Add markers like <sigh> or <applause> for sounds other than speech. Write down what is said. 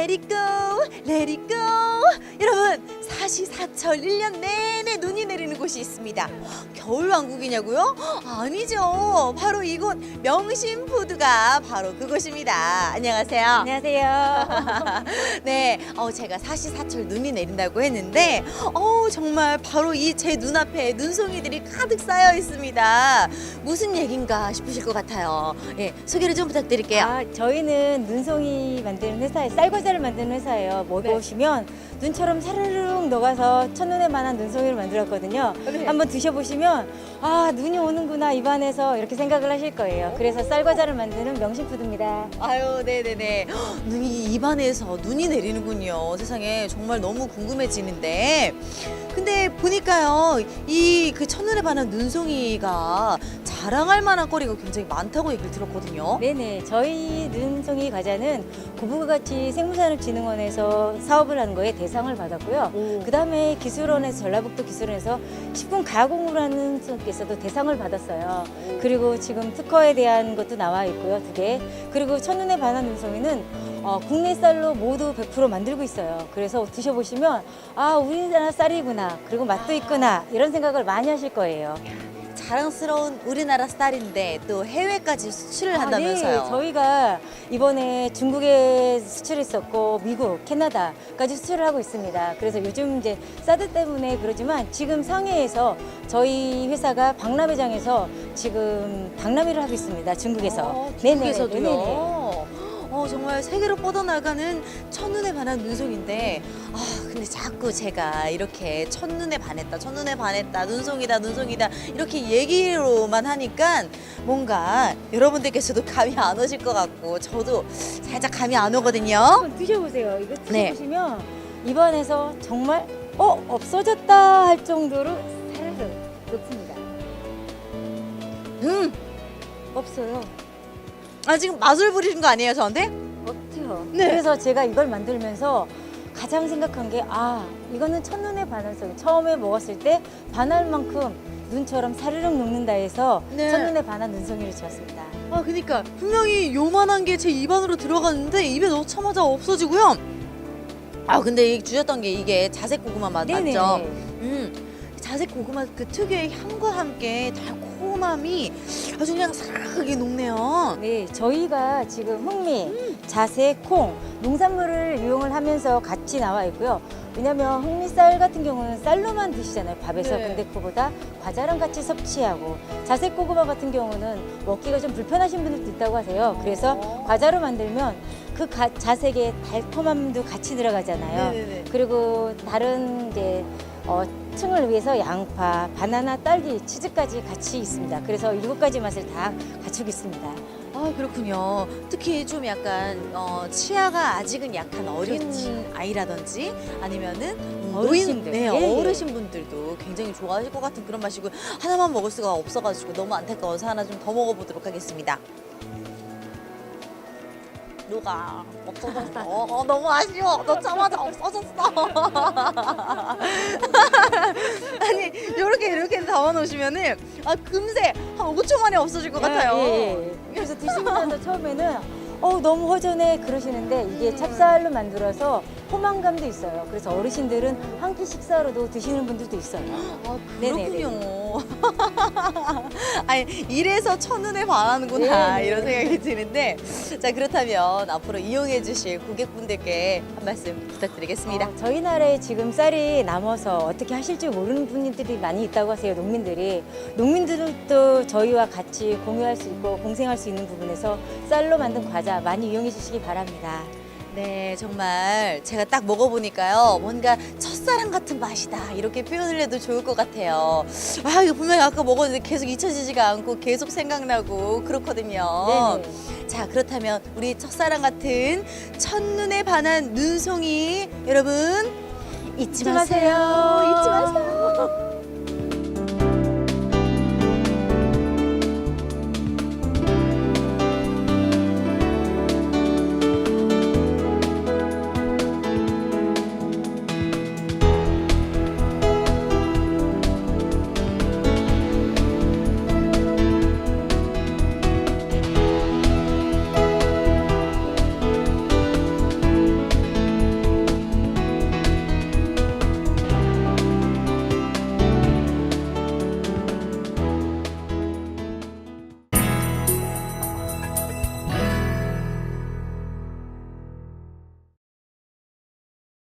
Let it go, let it go. 여러분 사시 사철 1년 내내 눈이 내리는 곳이 있습니다. 겨울왕국이냐고요? 아니죠. 바로 이곳 명심푸드가 바로 그곳입니다. 안녕하세요. 안녕하세요. <laughs> 네, 어, 제가 사시사철 눈이 내린다고 했는데, 어, 정말 바로 이 제 눈앞에 눈송이들이 가득 쌓여 있습니다. 무슨 얘긴가 싶으실 것 같아요. 예, 소개를 좀 부탁드릴게요. 아, 저희는 눈송이 만드는 회사에 쌀과자를 만드는 회사예요. 모두 네. 오시면 눈처럼 사르르륵 녹아서 첫눈에 반한 눈송이를 만들었거든요. 네. 한번 드셔보시면 아 눈이 오는구나 입안에서 이렇게 생각을 하실 거예요. 그래서 쌀과자를 만드는 명심푸드입니다. 아유, 네네네. 헉, 눈이 입안에서 눈이 내리는군요. 세상에 정말 너무 궁금해지는데. 근데 보니까요, 이 그 첫눈에 반한 눈송이가 자랑할 만한 거리가 굉장히 많다고 얘기를 들었거든요. 네네 저희 눈송이 과자는 고부가치 생물산업진흥원에서 사업을 한 거에 대상을 받았고요. 오. 그 다음에 기술원에서 전라북도 기술원에서 식품 가공을 하는 쪽에서도 대상을 받았어요. 그리고 지금 특허에 대한 것도 나와 있고요, 두 개. 그리고 첫눈에 반한 눈송이는 어, 국내 쌀로 모두 100% 만들고 있어요. 그래서 드셔보시면 아 우리나라 쌀이구나, 그리고 맛도 있구나 이런 생각을 많이 하실 거예요. 자랑스러운 우리나라 스타일인데 또 해외까지 수출을 아, 한다면서요. 네, 저희가 이번에 중국에 수출했었고 미국, 캐나다까지 수출을 하고 있습니다. 그래서 요즘 이제 사드 때문에 그러지만 지금 상해에서 저희 회사가 박람회장에서 지금 박람회를 하고 있습니다. 중국에서. 어, 네네, 중국에서도요. 네네 네. 어, 정말 세계로 뻗어나가는 첫눈에 반한 눈송인데 아 근데 자꾸 제가 이렇게 첫눈에 반했다 첫눈에 반했다 눈송이다 눈송이다 이렇게 얘기로만 하니까 뭔가 여러분들께서도 감이 안 오실 것 같고 저도 살짝 감이 안 오거든요 한번 드셔보세요. 이거 네. 드셔보시면 입안에서 정말 어 없어졌다 할 정도로 사르르 높습니다. 음! 없어요. 아 지금 마술 부리신 거 아니에요 저한테? 없죠. 네. 그래서 제가 이걸 만들면서 가장 생각한 게 아 이거는 첫눈에 반할 소 처음에 먹었을 때 반할 만큼 눈처럼 사르륵 녹는다 해서 네. 첫눈에 반한 눈송이를 지었습니다. 아 그니까 분명히 요만한 게 제 입 안으로 들어갔는데 입에 넣자마자 없어지고요 아 근데 이 주셨던 게 이게 자색 고구마 맛 네네. 맞죠? 음, 자색 고구마 그 특유의 향과 함께 달콤함이 아주 그냥 사르르게 녹네요. 네, 저희가 지금 흑미, 자세, 콩, 농산물을 이용을 하면서 같이 나와 있고요. 왜냐면 흑미쌀 같은 경우는 쌀로만 드시잖아요, 밥에서. 네. 근데 그거보다 과자랑 같이 섭취하고 자색 고구마 같은 경우는 먹기가 좀 불편하신 분들도 있다고 하세요. 그래서 어. 과자로 만들면 그 가- 자색의 달콤함도 같이 들어가잖아요. 네네네. 그리고 다른 이제 어, 층을 위해서 양파, 바나나, 딸기, 치즈까지 같이 있습니다. 그래서 일곱 가지 맛을 다 갖추고 있습니다. 아 그렇군요. 특히 좀 약간 어, 치아가 아직은 약한 어린 그렇지. 아이라든지 아니면은 음, 어르신들. 네, 예, 예. 어르신 분들도 굉장히 좋아하실 것 같은 그런 맛이고 하나만 먹을 수가 없어가지고 너무 안타까워서 하나 좀 더 먹어보도록 하겠습니다. 누가 없어졌어? 어, 어, 너무 아쉬워. 넣자마자 없어졌어. <laughs> <laughs> 아니 이렇게 이렇게 담아놓으시면은 아 금세 한 5초 만에 없어질 것 같아요. 예, 예, 예. 그래서 드시고 나서 처음에는 어 너무 허전해 그러시는데 이게 찹쌀로 만들어서 포만감도 있어요. 그래서 어르신들은 한 끼 식사로도 드시는 분들도 있어요. 아, 네네네. 그렇군요. <laughs> 아니, 이래서 첫눈에 반하는구나, 네 네. 이런 생각이 드는데. 자, 그렇다면 앞으로 이용해 주실 고객분들께 한 말씀 부탁드리겠습니다. 어, 저희 나라에 지금 쌀이 남아서 어떻게 하실지 모르는 분들이 많이 있다고 하세요, 농민들이. 농민들도 저희와 같이 공유할 수 있고 공생할 수 있는 부분에서 쌀로 만든 과자 많이 이용해 주시기 바랍니다. 네, 정말 제가 딱 먹어보니까요. 뭔가 첫사랑 같은 맛이다. 이렇게 표현을 해도 좋을 것 같아요. 아, 이거 분명히 아까 먹었는데 계속 잊혀지지가 않고 계속 생각나고 그렇거든요. 네네. 자, 그렇다면 우리 첫사랑 같은 첫눈에 반한 눈송이 여러분 잊지. 마세요. 잊지 마세요.